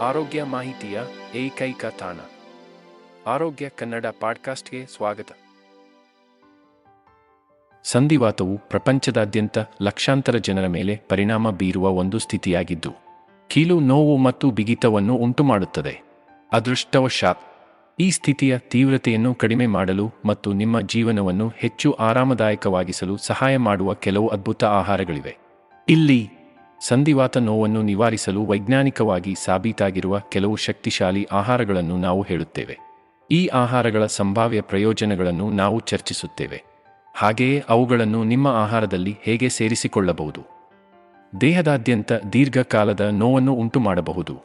ಆರೋಗ್ಯ ಮಾಹಿತಿಯ ಏಕೈಕ ತಾಣ. ಆರೋಗ್ಯ ಕನ್ನಡ ಪಾಡ್ಕಾಸ್ಟ್ಗೆ ಸ್ವಾಗತ. ಸಂಧಿವಾತವು ಪ್ರಪಂಚದಾದ್ಯಂತ ಲಕ್ಷಾಂತರ ಜನರ ಮೇಲೆ ಪರಿಣಾಮ ಬೀರುವ ಒಂದು ಸ್ಥಿತಿಯಾಗಿದ್ದು, ಕೀಲು ನೋವು ಮತ್ತು ಬಿಗಿತವನ್ನು ಉಂಟುಮಾಡುತ್ತದೆ. ಅದೃಷ್ಟವಶಾತ್, ಈ ಸ್ಥಿತಿಯ ತೀವ್ರತೆಯನ್ನು ಕಡಿಮೆ ಮಾಡಲು ಮತ್ತು ನಿಮ್ಮ ಜೀವನವನ್ನು ಹೆಚ್ಚು ಆರಾಮದಾಯಕವಾಗಿಸಲು ಸಹಾಯ ಮಾಡುವ ಕೆಲವು ಅದ್ಭುತ ಆಹಾರಗಳಿವೆ. ಇಲ್ಲಿ ಸಂಧಿವಾತ ನೋವನ್ನು ನಿವಾರಿಸಲು ವೈಜ್ಞಾನಿಕವಾಗಿ ಸಾಬೀತಾಗಿರುವ ಕೆಲವು ಶಕ್ತಿಶಾಲಿ ಆಹಾರಗಳನ್ನು ನಾವು ಹೇಳುತ್ತೇವೆ. ಈ ಆಹಾರಗಳ ಸಂಭಾವ್ಯ ಪ್ರಯೋಜನಗಳನ್ನು ನಾವು ಚರ್ಚಿಸುತ್ತೇವೆ. ಹಾಗೆಯೇ ಅವುಗಳನ್ನು ನಿಮ್ಮ ಆಹಾರದಲ್ಲಿ ಹೇಗೆ ಸೇರಿಸಿಕೊಳ್ಳಬಹುದು? ದೇಹದಾದ್ಯಂತ ದೀರ್ಘಕಾಲದ ನೋವನ್ನು ಉಂಟುಮಾಡಬಹುದು.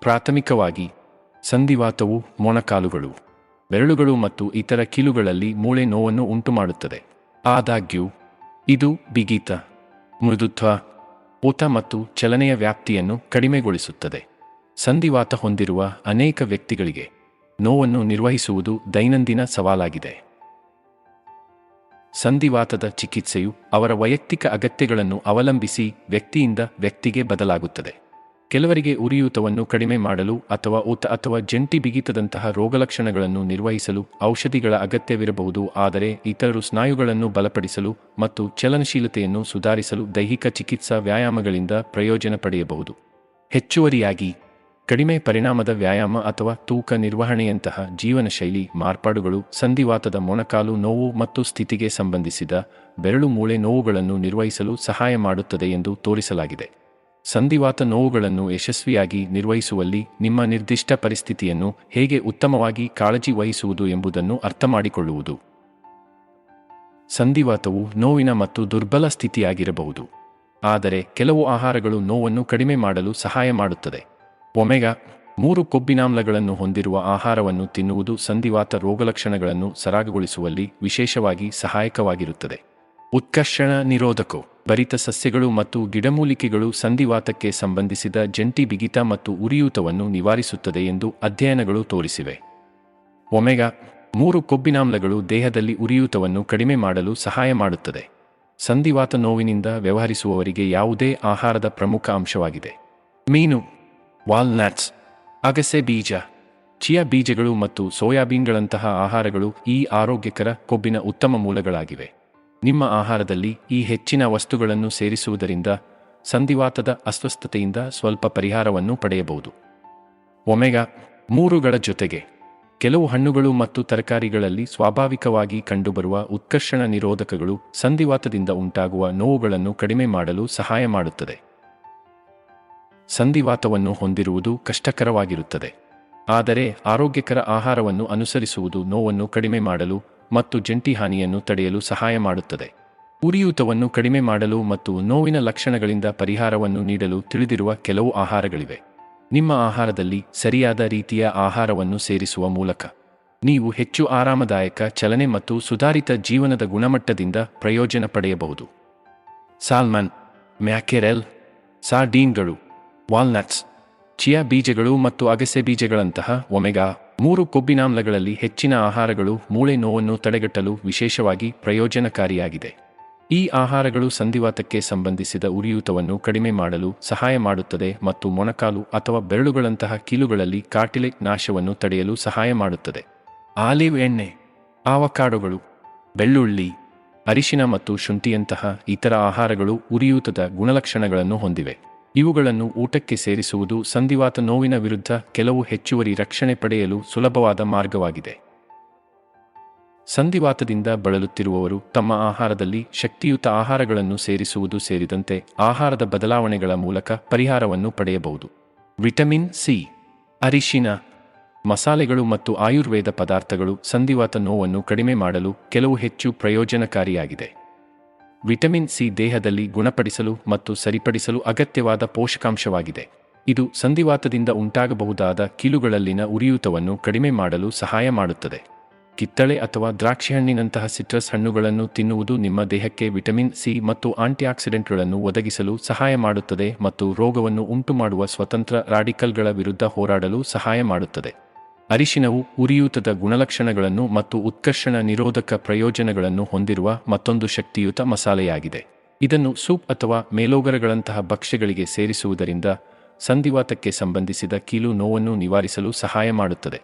ಪ್ರಾಥಮಿಕವಾಗಿ, ಸಂಧಿವಾತವು ಮೊಣಕಾಲುಗಳು, ಬೆರಳುಗಳು ಮತ್ತು ಇತರ ಕೀಲುಗಳಲ್ಲಿ ಮೂಳೆ ನೋವನ್ನು ಉಂಟುಮಾಡುತ್ತದೆ. ಆದಾಗ್ಯೂ, ಇದು ಬಿಗಿತ, ಮೃದುತ್ವ ಊತ ಮತ್ತು ಚಲನೆಯ ವ್ಯಾಪ್ತಿಯನ್ನು ಕಡಿಮೆಗೊಳಿಸುತ್ತದೆ. ಸಂಧಿವಾತ ಹೊಂದಿರುವ ಅನೇಕ ವ್ಯಕ್ತಿಗಳಿಗೆ ನೋವನ್ನು ನಿರ್ವಹಿಸುವುದು ದೈನಂದಿನ ಸವಾಲಾಗಿದೆ. ಸಂಧಿವಾತದ ಚಿಕಿತ್ಸೆಯು ಅವರ ವೈಯಕ್ತಿಕ ಅಗತ್ಯಗಳನ್ನು ಅವಲಂಬಿಸಿ ವ್ಯಕ್ತಿಯಿಂದ ವ್ಯಕ್ತಿಗೆ ಬದಲಾಗುತ್ತದೆ. ಕೆಲವರಿಗೆ ಉರಿಯೂತವನ್ನು ಕಡಿಮೆ ಮಾಡಲು ಅಥವಾ ಊತ ಅಥವಾ ಜಂಟಿ ಬಿಗಿತದಂತಹ ರೋಗಲಕ್ಷಣಗಳನ್ನು ನಿರ್ವಹಿಸಲು ಔಷಧಿಗಳ ಅಗತ್ಯವಿರಬಹುದು. ಆದರೆ ಇತರರು ಸ್ನಾಯುಗಳನ್ನು ಬಲಪಡಿಸಲು ಮತ್ತು ಚಲನಶೀಲತೆಯನ್ನು ಸುಧಾರಿಸಲು ದೈಹಿಕ ಚಿಕಿತ್ಸಾ ವ್ಯಾಯಾಮಗಳಿಂದ ಪ್ರಯೋಜನ ಪಡೆಯಬಹುದು. ಹೆಚ್ಚುವರಿಯಾಗಿ, ಕಡಿಮೆ ಪರಿಣಾಮದ ವ್ಯಾಯಾಮ ಅಥವಾ ತೂಕ ನಿರ್ವಹಣೆಯಂತಹ ಜೀವನ ಶೈಲಿ ಮಾರ್ಪಾಡುಗಳು ಸಂಧಿವಾತದ ಮೊಣಕಾಲು ನೋವು ಮತ್ತು ಸ್ಥಿತಿಗೆ ಸಂಬಂಧಿಸಿದ ಬೆರಳು ಮೂಳೆ ನೋವುಗಳನ್ನು ನಿರ್ವಹಿಸಲು ಸಹಾಯ ಮಾಡುತ್ತದೆ ಎಂದು ತೋರಿಸಲಾಗಿದೆ. ಸಂಧಿವಾತ ನೋವುಗಳನ್ನು ಯಶಸ್ವಿಯಾಗಿ ನಿರ್ವಹಿಸುವಲ್ಲಿ ನಿಮ್ಮ ನಿರ್ದಿಷ್ಟ ಪರಿಸ್ಥಿತಿಯನ್ನು ಹೇಗೆ ಉತ್ತಮವಾಗಿ ಕಾಳಜಿ ವಹಿಸುವುದು ಎಂಬುದನ್ನು ಅರ್ಥಮಾಡಿಕೊಳ್ಳುವುದು. ಸಂಧಿವಾತವು ನೋವಿನ ಮತ್ತು ದುರ್ಬಲ ಸ್ಥಿತಿಯಾಗಿರಬಹುದು. ಆದರೆ ಕೆಲವು ಆಹಾರಗಳು ನೋವನ್ನು ಕಡಿಮೆ ಮಾಡಲು ಸಹಾಯ ಮಾಡುತ್ತದೆ. ಒಮೆಗಾ, ಮೂರು ಕೊಬ್ಬಿನಾಮ್ಲಗಳನ್ನು ಹೊಂದಿರುವ ಆಹಾರವನ್ನು ತಿನ್ನುವುದು ಸಂಧಿವಾತ ರೋಗಲಕ್ಷಣಗಳನ್ನು ಸರಾಗಗೊಳಿಸುವಲ್ಲಿ ವಿಶೇಷವಾಗಿ ಸಹಾಯಕವಾಗಿರುತ್ತದೆ. ಉತ್ಕರ್ಷಣ ನಿರೋಧಕೋ ಭರಿತ ಸಸ್ಯಗಳು ಮತ್ತು ಗಿಡಮೂಲಿಕೆಗಳು ಸಂಧಿವಾತಕ್ಕೆ ಸಂಬಂಧಿಸಿದ ಜಂಟಿ ಬಿಗಿತ ಮತ್ತು ಉರಿಯೂತವನ್ನು ನಿವಾರಿಸುತ್ತದೆ ಎಂದು ಅಧ್ಯಯನಗಳು ತೋರಿಸಿವೆ. ಒಮೆಗಾ ಮೂರು ಕೊಬ್ಬಿನಾಮ್ಲಗಳು ದೇಹದಲ್ಲಿ ಉರಿಯೂತವನ್ನು ಕಡಿಮೆ ಮಾಡಲು ಸಹಾಯ ಮಾಡುತ್ತದೆ. ಸಂಧಿವಾತ ನೋವಿನಿಂದ ವ್ಯವಹರಿಸುವವರಿಗೆ ಯಾವುದೇ ಆಹಾರದ ಪ್ರಮುಖ ಅಂಶವಾಗಿದೆ. ಮೀನು, ವಾಲ್ನಟ್ಸ್, ಅಗಸೆ ಬೀಜ, ಚಿಯಾ ಬೀಜಗಳು ಮತ್ತು ಸೋಯಾಬೀನ್ಗಳಂತಹ ಆಹಾರಗಳು ಈ ಆರೋಗ್ಯಕರ ಕೊಬ್ಬಿನ ಉತ್ತಮ ಮೂಲಗಳಾಗಿವೆ. ನಿಮ್ಮ ಆಹಾರದಲ್ಲಿ ಈ ಹೆಚ್ಚಿನ ವಸ್ತುಗಳನ್ನು ಸೇರಿಸುವುದರಿಂದ ಸಂಧಿವಾತದ ಅಸ್ವಸ್ಥತೆಯಿಂದ ಸ್ವಲ್ಪ ಪರಿಹಾರವನ್ನು ಪಡೆಯಬಹುದು. ಒಮೆಗಾ, ಮೂರುಗಳ ಜೊತೆಗೆ. ಕೆಲವು ಹಣ್ಣುಗಳು ಮತ್ತು ತರಕಾರಿಗಳಲ್ಲಿ ಸ್ವಾಭಾವಿಕವಾಗಿ ಕಂಡುಬರುವ ಉತ್ಕರ್ಷಣ ನಿರೋಧಕಗಳು ಸಂಧಿವಾತದಿಂದ ಉಂಟಾಗುವ ನೋವುಗಳನ್ನು ಕಡಿಮೆ ಮಾಡಲು ಸಹಾಯ ಮಾಡುತ್ತದೆ. ಸಂಧಿವಾತವನ್ನು ಹೊಂದಿರುವುದು ಕಷ್ಟಕರವಾಗಿರುತ್ತದೆ. ಆದರೆ ಆರೋಗ್ಯಕರ ಆಹಾರವನ್ನು ಅನುಸರಿಸುವುದು ನೋವನ್ನು ಕಡಿಮೆ ಮಾಡಲು ಮತ್ತು ಜಂಟಿ ಹಾನಿಯನ್ನು ತಡೆಯಲು ಸಹಾಯ ಮಾಡುತ್ತದೆ. ಉರಿಯೂತವನ್ನು ಕಡಿಮೆ ಮಾಡಲು ಮತ್ತು ನೋವಿನ ಲಕ್ಷಣಗಳಿಂದ ಪರಿಹಾರವನ್ನು ನೀಡಲು ತಿಳಿದಿರುವ ಕೆಲವು ಆಹಾರಗಳಿವೆ. ನಿಮ್ಮ ಆಹಾರದಲ್ಲಿ ಸರಿಯಾದ ರೀತಿಯ ಆಹಾರವನ್ನು ಸೇರಿಸುವ ಮೂಲಕ ನೀವು ಹೆಚ್ಚು ಆರಾಮದಾಯಕ, ಚಲನೆ ಮತ್ತು ಸುಧಾರಿತ ಜೀವನದ ಗುಣಮಟ್ಟದಿಂದ ಪ್ರಯೋಜನ ಪಡೆಯಬಹುದು. ಸಾಲ್ಮನ್, ಮ್ಯಾಕೆರೆಲ್, ಸಾರ್ಡೀನ್ಗಳು, ವಾಲ್ನಟ್ಸ್, ಚಿಯಾ ಬೀಜಗಳು ಮತ್ತು ಅಗಸೆ ಬೀಜಗಳಂತಹ ಒಮೆಗಾ ಮೂರು ಕೊಬ್ಬಿನಾಮ್ಲಗಳಲ್ಲಿ ಹೆಚ್ಚಿನ ಆಹಾರಗಳು ಮೂಳೆ ನೋವನ್ನು ತಡೆಗಟ್ಟಲು ವಿಶೇಷವಾಗಿ ಪ್ರಯೋಜನಕಾರಿಯಾಗಿದೆ. ಈ ಆಹಾರಗಳು ಸಂಧಿವಾತಕ್ಕೆ ಸಂಬಂಧಿಸಿದ ಉರಿಯೂತವನ್ನು ಕಡಿಮೆ ಮಾಡಲು ಸಹಾಯ ಮಾಡುತ್ತದೆ ಮತ್ತು ಮೊಣಕಾಲು ಅಥವಾ ಬೆರಳುಗಳಂತಹ ಕೀಲುಗಳಲ್ಲಿ ಕಾರ್ಟಿಲೆಕ್ ನಾಶವನ್ನು ತಡೆಯಲು ಸಹಾಯ ಮಾಡುತ್ತದೆ. ಆಲಿವ್ ಎಣ್ಣೆ, ಆವಕಾಡುಗಳು, ಬೆಳ್ಳುಳ್ಳಿ, ಅರಿಶಿನ ಮತ್ತು ಶುಂಠಿಯಂತಹ ಇತರ ಆಹಾರಗಳು ಉರಿಯೂತದ ಗುಣಲಕ್ಷಣಗಳನ್ನು ಹೊಂದಿವೆ. ಇವುಗಳನ್ನು ಊಟಕ್ಕೆ ಸೇರಿಸುವುದು ಸಂಧಿವಾತ ನೋವಿನ ವಿರುದ್ಧ ಕೆಲವು ಹೆಚ್ಚುವರಿ ರಕ್ಷಣೆ ಪಡೆಯಲು ಸುಲಭವಾದ ಮಾರ್ಗವಾಗಿದೆ. ಸಂಧಿವಾತದಿಂದ ಬಳಲುತ್ತಿರುವವರು ತಮ್ಮ ಆಹಾರದಲ್ಲಿ ಶಕ್ತಿಯುತ ಆಹಾರಗಳನ್ನು ಸೇರಿಸುವುದು ಸೇರಿದಂತೆ ಆಹಾರದ ಬದಲಾವಣೆಗಳ ಮೂಲಕ ಪರಿಹಾರವನ್ನು ಪಡೆಯಬಹುದು. ವಿಟಮಿನ್ ಸಿ, ಅರಿಶಿನ, ಮಸಾಲೆಗಳು ಮತ್ತು ಆಯುರ್ವೇದ ಪದಾರ್ಥಗಳು ಸಂಧಿವಾತ ನೋವನ್ನು ಕಡಿಮೆ ಮಾಡಲು ಕೆಲವು ಹೆಚ್ಚು ಪ್ರಯೋಜನಕಾರಿಯಾಗಿದೆ. ವಿಟಮಿನ್ ಸಿ ದೇಹದಲ್ಲಿ ಗುಣಪಡಿಸಲು ಮತ್ತು ಸರಿಪಡಿಸಲು ಅಗತ್ಯವಾದ ಪೋಷಕಾಂಶವಾಗಿದೆ. ಇದು ಸಂಧಿವಾತದಿಂದ ಉಂಟಾಗಬಹುದಾದ ಕೀಲುಗಳಲ್ಲಿನ ಉರಿಯೂತವನ್ನು ಕಡಿಮೆ ಮಾಡಲು ಸಹಾಯ ಮಾಡುತ್ತದೆ. ಕಿತ್ತಳೆ ಅಥವಾ ದ್ರಾಕ್ಷಿಹಣ್ಣಿನಂತಹ ಸಿಟ್ರಸ್ ಹಣ್ಣುಗಳನ್ನು ತಿನ್ನುವುದು ನಿಮ್ಮ ದೇಹಕ್ಕೆ ವಿಟಮಿನ್ ಸಿ ಮತ್ತು ಆಂಟಿಆಕ್ಸಿಡೆಂಟ್ಗಳನ್ನು ಒದಗಿಸಲು ಸಹಾಯ ಮಾಡುತ್ತದೆ ಮತ್ತು ರೋಗವನ್ನು ಉಂಟುಮಾಡುವ ಸ್ವತಂತ್ರ ರಾಡಿಕಲ್ಗಳ ವಿರುದ್ಧ ಹೋರಾಡಲು ಸಹಾಯ ಮಾಡುತ್ತದೆ. ಅರಿಶಿನವು ಉರಿಯೂತದ ಗುಣಲಕ್ಷಣಗಳನ್ನು ಮತ್ತು ಉತ್ಕರ್ಷಣ ನಿರೋಧಕ ಪ್ರಯೋಜನಗಳನ್ನು ಹೊಂದಿರುವ ಮತ್ತೊಂದು ಶಕ್ತಿಯುತ ಮಸಾಲೆಯಾಗಿದೆ. ಇದನ್ನು ಸೂಪ್ ಅಥವಾ ಮೇಲೋಗರಗಳಂತಹ ಭಕ್ಷ್ಯಗಳಿಗೆ ಸೇರಿಸುವುದರಿಂದ ಸಂಧಿವಾತಕ್ಕೆ ಸಂಬಂಧಿಸಿದ ಕೀಲು ನೋವನ್ನು ನಿವಾರಿಸಲು ಸಹಾಯ ಮಾಡುತ್ತದೆ.